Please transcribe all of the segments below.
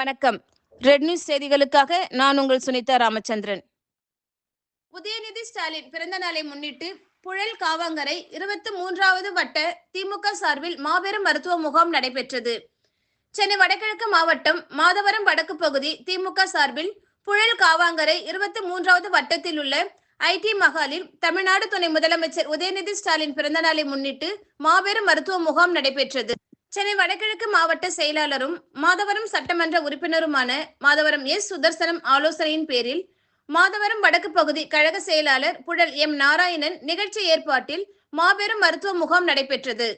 வணக்கம். Red news செய்திகளுக்காக நான் உங்கள் சுனிதா ராமச்சந்திரன். உதயநிதி ஸ்டாலின் பிறந்த நாளை முன்னிட்டு புழல் காவாங்கரை இருபத்தி மூன்றாவது வட்ட திமுக சார்பில் மாபெரும் மருத்துவ முகாம் நடைபெற்றது. சென்னை வடகிழக்கு மாவட்டம் மாதவரம் வடக்கு பகுதி திமுக சார்பில் புழல் காவாங்கரை இருபத்தி மூன்றாவது வட்டத்தில் உள்ள ஐடி மகாலில் தமிழ்நாடு துணை முதலமைச்சர் உதயநிதி ஸ்டாலின் பிறந்த நாளை முன்னிட்டு மாபெரும் மருத்துவ முகாம் நடைபெற்றது. சென்னை வடகிழக்கு மாவட்ட செயலாளரும் மாதவரம் சட்டமன்ற உறுப்பினருமான மாதவரம் எஸ். சுதர்சனம் ஆலோசனையின் பேரில் மாதவரம் வடக்கு பகுதி கழக செயலாளர் புழல் எம். நாராயணன் நிகழ்ச்சி ஏற்பாட்டில் மாபெரும் மருத்துவ முகாம் நடைபெற்றது.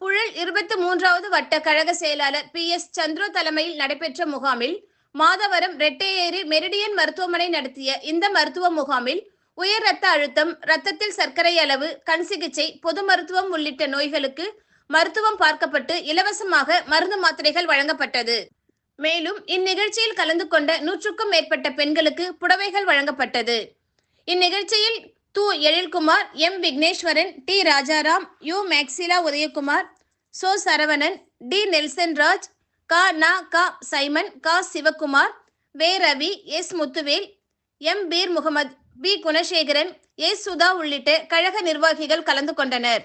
புழல் இருபத்தி மூன்றாவது வட்ட கழக செயலாளர் பி. எஸ். சந்திரோ தலைமையில் நடைபெற்ற முகாமில் மாதவரம் ரெட்டையேறி மெரிடியன் மருத்துவமனை நடத்திய இந்த மருத்துவ முகாமில் உயர் ரத்த அழுத்தம் ரத்தத்தில் சர்க்கரை அளவு கண் சிகிச்சை பொது மருத்துவம் உள்ளிட்ட நோய்களுக்கு மருத்துவம் பார்க்கப்பட்டு இலவசமாக மருந்து மாத்திரைகள் வழங்கப்பட்டது. மேலும் இந்நிகழ்ச்சியில் கலந்து கொண்ட நூற்றுக்கும் மேற்பட்ட பெண்களுக்கு புடவைகள் வழங்கப்பட்டது. இந்நிகழ்ச்சியில் து Ezhilkumar M Vigneswaran D Rajaram U Maxila Udhayakumar so Saravanan D Nelson Raj கா நா க சைமன் கா சிவகுமார் வே Ravi S Muthuvel M Peer Mohammed P Gunasekaran S Sudha உள்ளிட்ட கழக நிர்வாகிகள் கலந்து கொண்டனர்.